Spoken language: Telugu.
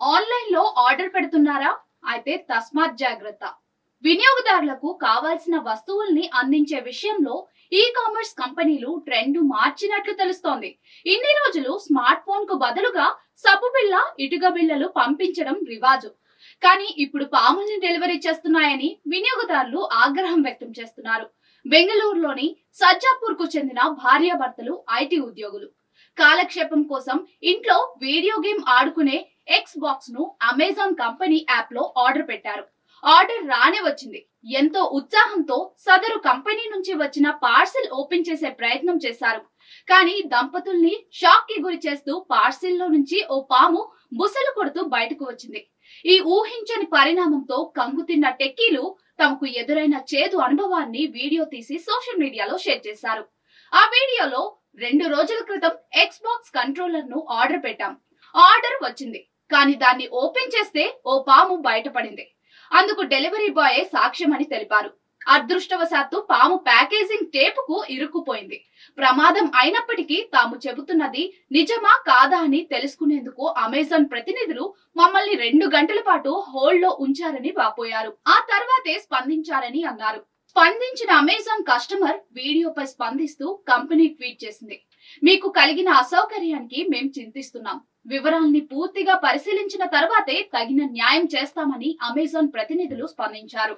ఆన్లైన్లో ఆర్డర్ పెడుతున్నారా? అయితే తస్మాత్ జాగ్రత్త. వినియోగదారులకు కావాల్సిన వస్తువుల్ని అందించే విషయంలో ఈ కామర్స్ కంపెనీలు ట్రెండ్ మార్చినట్లు తెలుస్తోంది. ఇన్ని రోజులు స్మార్ట్ ఫోన్కు బదులుగా సబ్బు బిళ్ళ ఇటుక బిళ్ళలు పంపించడం రివాజు. కానీ ఇప్పుడు పాముల్ని డెలివరీ చేస్తున్నాయని వినియోగదారులు ఆగ్రహం వ్యక్తం చేస్తున్నారు. బెంగళూరులోని సజ్జాపూర్కు చెందిన భార్యాభర్తలు ఐటీ ఉద్యోగులు. కాలక్షేపం కోసం ఇంట్లో వీడియో గేమ్ ఆడుకునే ఎక్స్ బాక్స్ను అమెజాన్ కంపెనీ యాప్లో ఆర్డర్ పెట్టారు. ఆర్డర్ రానే వచ్చింది. ఎంతో ఉత్సాహంతో సదరు కంపెనీ నుంచి వచ్చిన పార్సిల్ ఓపెన్ చేసే ప్రయత్నం చేశారు. కానీ దంపతుల్ని షాక్కి గురి చేస్తూ పార్సిల్లో నుంచి ఓ పాము బుసలు కొడుతూ బయటకు వచ్చింది. ఈ ఊహించని పరిణామంతో కంగుతిన్న టెక్కీలు తమకు ఎదురైన చేదు అనుభవాన్ని వీడియో తీసి సోషల్ మీడియాలో షేర్ చేశారు. ఆ వీడియోలో రెండు రోజుల క్రితం ఎక్స్ బాక్స్ కంట్రోలర్ను ఆర్డర్ పెట్టాం. ఆర్డర్ వచ్చింది. కానీ దాన్ని ఓపెన్ చేస్తే ఓ పాము బయటపడింది. అందుకు డెలివరీ బాయ్ సాక్ష్యమని తెలిపారు. అదృష్టవశాత్తు పాము ప్యాకేజింగ్ టేపుకు ఇరుక్కుపోయింది. ప్రమాదం అయినప్పటికీ తాము చెబుతున్నది నిజమా కాదా అని తెలుసుకునేందుకు అమెజాన్ ప్రతినిధులు మమ్మల్ని రెండు గంటల పాటు హోల్డ్లో ఉంచారని వాపోయారు. ఆ తర్వాతే స్పందించారని అన్నారు. స్పందించిన అమెజాన్ కస్టమర్ వీడియోపై స్పందిస్తూ కంపెనీ ట్వీట్ చేసింది. మీకు కలిగిన అసౌకర్యానికి మేం చింతిస్తున్నాం. వివరాల్ని పూర్తిగా పరిశీలించిన తర్వాతే తగిన న్యాయం చేస్తామని అమెజాన్ ప్రతినిధులు స్పందించారు.